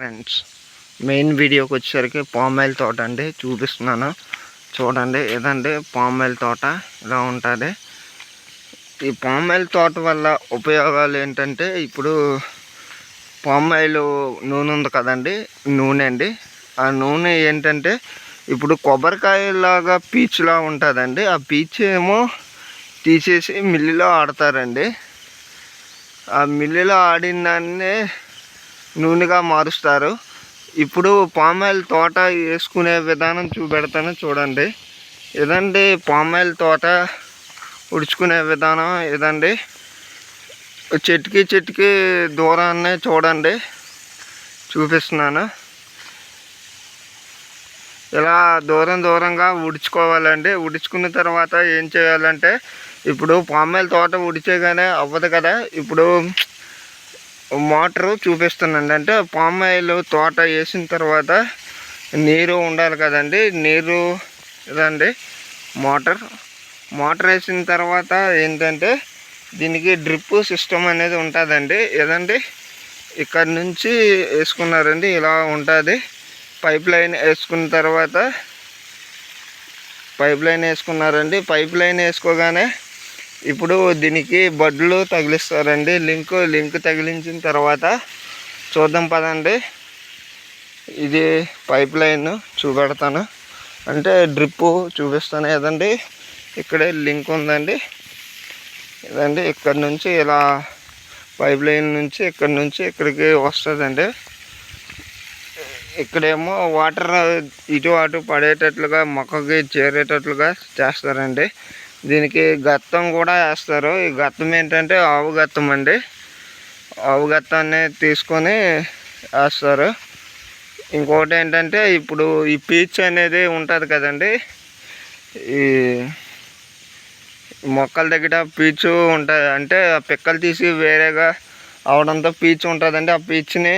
Friends main వీడియోకి వచ్చేసరికి palm oil తోట అండి చూపిస్తున్నాను. చూడండి ఏదండి పామాయిల్ తోట ఇలా ఉంటుంది. ఈ పామాయిల్ తోట వల్ల ఉపయోగాలు ఏంటంటే ఇప్పుడు పామాయిల్ నూనె ఉంది కదండి నూనె అండి. ఆ నూనె ఏంటంటే ఇప్పుడు కొబ్బరికాయలాగా పీచులా ఉంటుందండి. ఆ పీచు ఏమో తీసేసి మిల్లులో ఆడతారండి. ఆ మిల్లులో ఆడిన దాన్నే నూనెగా మారుస్తారు. ఇప్పుడు పామాయిల్ తోట వేసుకునే విధానం చూపెడతాను చూడండి. ఇదండి పామాయిల్ తోట ఉడుచుకునే విధానం? ఇదండి చెట్టుకి చెట్టుకి దూరాన్నే చూడండి. చూపిస్తున్నాను. ఇలా దూరం దూరంగా ఉడుచుకోవాలండి. ఉడుచుకున్న తర్వాత ఏం చేయాలంటే ఇప్పుడు పామాయిల్ తోట ఉడిచేగానే అవ్వదు కదా. ఇప్పుడు మోటారు చూపిస్తున్నాను అంటే పామాయిల్ తోట వేసిన తర్వాత నీరు ఉండాలి కదండి. నీరు ఇదండి మోటార్. మోటార్ వేసిన తర్వాత ఏంటంటే దీనికి డ్రిప్ సిస్టమ్ అనేది ఉంటుందండి. ఏదండి? ఇక్కడ నుంచి వేసుకున్నారండి. ఇలా ఉంటుంది. పైప్ లైన్ వేసుకున్న తర్వాత పైప్ లైన్ వేసుకున్నారండి. పైప్ లైన్ వేసుకోగానే ఇప్పుడు దీనికి బడ్లు తగిలిస్తారండి. లింక్ లింక్ తగిలించిన తర్వాత చూద్దాం పదండి. ఇది పైప్ లైన్ చూపెడతాను. అంటే డ్రిప్పు చూపిస్తాను. ఏదండి? ఇక్కడే లింక్ ఉందండి. ఇదండి ఇక్కడ నుంచి ఇలా పైప్ లైన్ నుంచి ఇక్కడ నుంచి ఇక్కడికి వస్తుందండి. ఇక్కడేమో వాటర్ ఇటు అటు పడేటట్లుగా మొక్కకి చేరేటట్లుగా చేస్తారండి. దీనికి గత్తం కూడా వేస్తారు. ఈ గత్తం ఏంటంటే ఆవు గత్తం అండి. ఆవు గత్తాన్ని తీసుకొని వేస్తారు. ఇంకోటి ఏంటంటే ఇప్పుడు ఈ పీచ్ అనేది ఉంటుంది కదండి. ఈ మొక్కల దగ్గర పీచు ఉంటుంది అంటే ఆ పిక్కలు తీసి వేరేగా అవడంతో పీచు ఉంటుందండి. ఆ పీచుని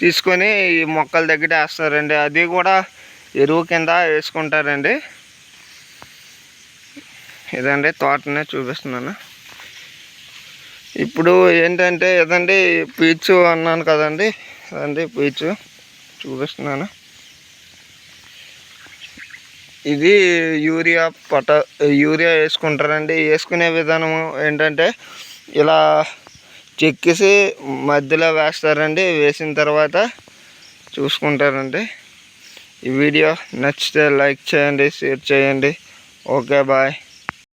తీసుకొని ఈ మొక్కల దగ్గర వేస్తారండి. అది కూడా ఎరువు కింద వేసుకుంటారండి. ఇదండి తోటనే చూపిస్తున్నాను. ఇప్పుడు ఏంటంటే ఇదండి పీచు అన్నాను కదండి అదండి పీచు చూపిస్తున్నాను. ఇది యూరియా పట యూరియా వేసుకుంటారండి. వేసుకునే విధానం ఏంటంటే ఇలా చెక్కేసి మధ్యలో వేస్తారండి. వేసిన తర్వాత చూసుకుంటారండి. ఈ వీడియో నచ్చితే లైక్ చేయండి షేర్ చేయండి. Okay bye.